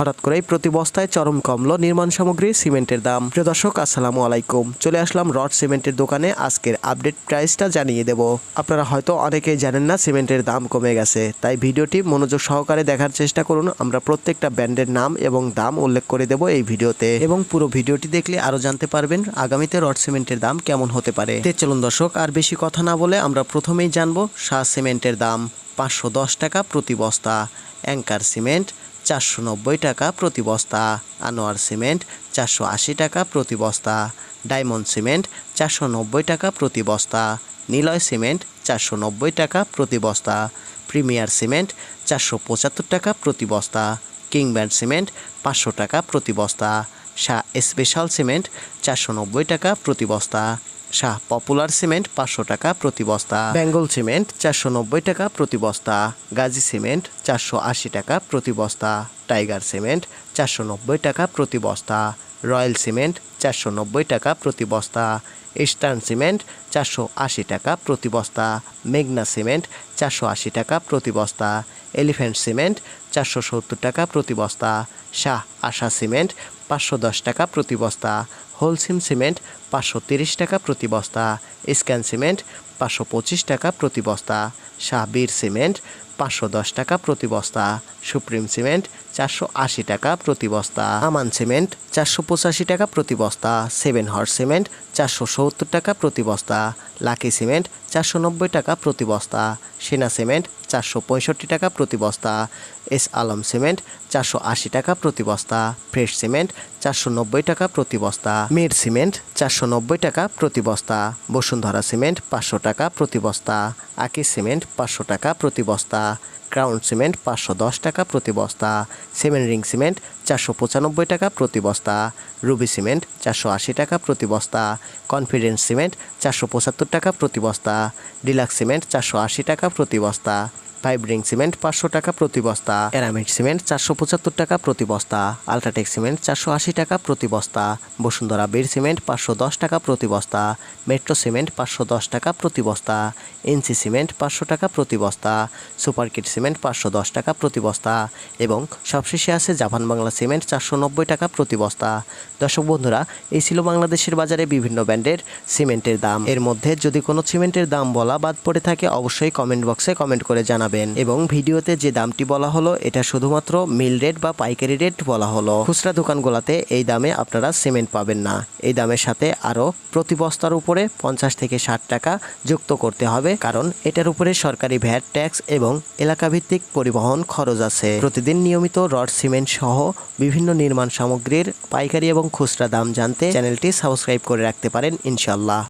হঠাৎ করেই প্রতি বস্তায় চরম কমলো নির্মাণ সামগ্রী সিমেন্টের দাম। প্রিয় দর্শক, আসসালামু আলাইকুম। চলে আসলাম রড সিমেন্টের দোকানে আজকের আপডেট প্রাইসটা জানিয়ে দেব। আপনারা হয়তো অনেকেই জানেন না সিমেন্টের দাম কমে গেছে, তাই ভিডিওটি মনোযোগ সহকারে দেখার চেষ্টা করুন। আমরা প্রত্যেকটা ব্র্যান্ডের নাম এবং দাম উল্লেখ করে দেব এই ভিডিওতে। এবং পুরো ভিডিওটি দেখলে আরও জানতে পারবেন আগামীতে রড সিমেন্টের দাম কেমন হতে পারে। চলুন দর্শক, আর বেশি কথা না বলে আমরা প্রথমেই জানব শাহ সিমেন্টের দাম, পাঁচশো দশ টাকা প্রতি বস্তা। অ্যাঙ্কার সিমেন্ট চারশো নব্বই টাকা প্রতি বস্তা, আনোয়ার সিমেন্ট চারশো আশি টাকা প্রতি বস্তা, ডায়মন্ড সিমেন্ট চারশো নব্বই টাকা প্রতি বস্তা, নিলয় সিমেন্ট চারশো নব্বই টাকা প্রতি বস্তা, প্রিমিয়ার সিমেন্ট চারশো পঁচাত্তর টাকা প্রতি বস্তা, কিংব্যান্ড সিমেন্ট পাঁচশো টাকা প্রতি বস্তা, শাহ স্পেশাল সিমেন্ট চারশো নব্বই টাকা প্রতি বস্তা শাহ পপুলার সিমেন্ট পাঁচশো টাকা প্রতি বস্তা। বেঙ্গল সিমেন্ট চারশো নব্বই টাকা প্রতি বস্তা। গাজী সিমেন্ট চারশো আশি টাকা প্রতি বস্তা। টাইগার সিমেন্ট চারশো নব্বই টাকা প্রতি বস্তা। রয়্যাল সিমেন্ট চারশো নব্বই টাকা প্রতি বস্তা। ইস্টার্ন সিমেন্ট চারশো আশি টাকা প্রতি বস্তা। মেঘনা সিমেন্ট চারশো আশি টাকা প্রতি বস্তা। এলিফ্যান্ট সিমেন্ট চারশো সত্তর টাকা প্রতি বস্তা। শাহ আশা সিমেন্ট পাঁচশো দশ টাকা প্রতি বস্তা। হোলসিম সিমেন্ট পাঁচশো তিরিশ টাকা প্রতি বস্তা। স্ক্যান সিমেন্ট পাঁচশো পঁচিশ টাকা প্রতি বস্তা। শাহবীর সিমেন্ট পাঁচশো দশ টাকা প্রতি বস্তা সুপ্রিম সিমেন্ট চারশো আশি টাকা প্রতি বস্তা আমান সিমেন্ট চারশো পঁচাশি টাকা প্রতি বস্তা সেভেন হর্স সিমেন্ট চারশো সত্তর টাকা প্রতি বস্তা লাকি সিমেন্ট চারশো নব্বই টাকা প্রতি বস্তা সেনা সিমেন্ট চারশো পঁয়ষট্টি টাকা প্রতি বস্তা এস আলম সিমেন্ট চারশো আশি টাকা প্রতি বস্তা ফ্রেশ সিমেন্ট চারশো নব্বই টাকা প্রতি বস্তা মির সিমেন্ট চারশো নব্বই টাকা প্রতি বস্তা বসুন্ধরা সিমেন্ট পাঁচশো টাকা প্রতি বস্তা আকি সিমেন্ট পাঁচশো টাকা প্রতি বস্তা ক্রাউন সিমেন্ট পাঁচশো দশ টাকা প্রতি বস্তা সেভেন রিং সিমেন্ট চারশো পঁচানব্বই টাকা প্রতি বস্তা, রুবি সিমেন্ট চারশো আশি টাকা প্রতি বস্তা, কনফিডেন্স সিমেন্ট চারশো পঁচাত্তর টাকা প্রতি বস্তা, ডিলাক্স সিমেন্ট চারশো আশি টাকা প্রতি বস্তা। ফাইভ রিং সিমেন্ট পাঁচশো টাকা প্রতি বস্তা। এরামিড সিমেন্ট চারশো পঁচাত্তর টাকা প্রতি বস্তা। আলট্রাটেক সিমেন্ট চারশো আশি টাকা প্রতি বস্তা। বসুন্ধরা বীর সিমেন্ট পাঁচশো দশ টাকা প্রতি বস্তা। মেট্রো সিমেন্ট পাঁচশো দশ টাকা প্রতি বস্তা। এনসি সিমেন্ট পাঁচশো টাকা প্রতি বস্তা। সুপার কিট সিমেন্ট পাঁচশো দশ টাকা প্রতি বস্তা। এবং সবশেষে আছে জাপান বাংলা সিমেন্ট চারশো নব্বই টাকা প্রতি বস্তা। দর্শক বন্ধুরা, এই ছিল বাংলাদেশের বাজারে বিভিন্ন ব্র্যান্ডের সিমেন্টের দাম। এর মধ্যে যদি কোনো সিমেন্টের দাম বলা বাদ পড়ে থাকে, অবশ্যই কমেন্ট বক্সে কমেন্ট করে জানাবেন। এবং ভিডিওতে যে দামটি বলা হলো, এটা শুধুমাত্র মিল রেট বা পাইকারি রেট বলা হলো। খুচরা দোকানগুলোতে এই দামে আপনারা সিমেন্ট পাবেন না। এই দামের সাথে আরও প্রতি বস্তার উপরে পঞ্চাশ থেকে ষাট টাকা যুক্ত করতে হবে, কারণ এটার উপরে সরকারি ভ্যাট, ট্যাক্স এবং এলাকাভিত্তিক পরিবহন খরচ আছে। প্রতিদিন নিয়মিত রড, সিমেন্ট সহ বিভিন্ন নির্মাণ সামগ্রীর পাইকারি এবং খুচরা দাম জানতে চ্যানেলটি সাবস্ক্রাইব করে রাখতে পারেন ইনশাল্লাহ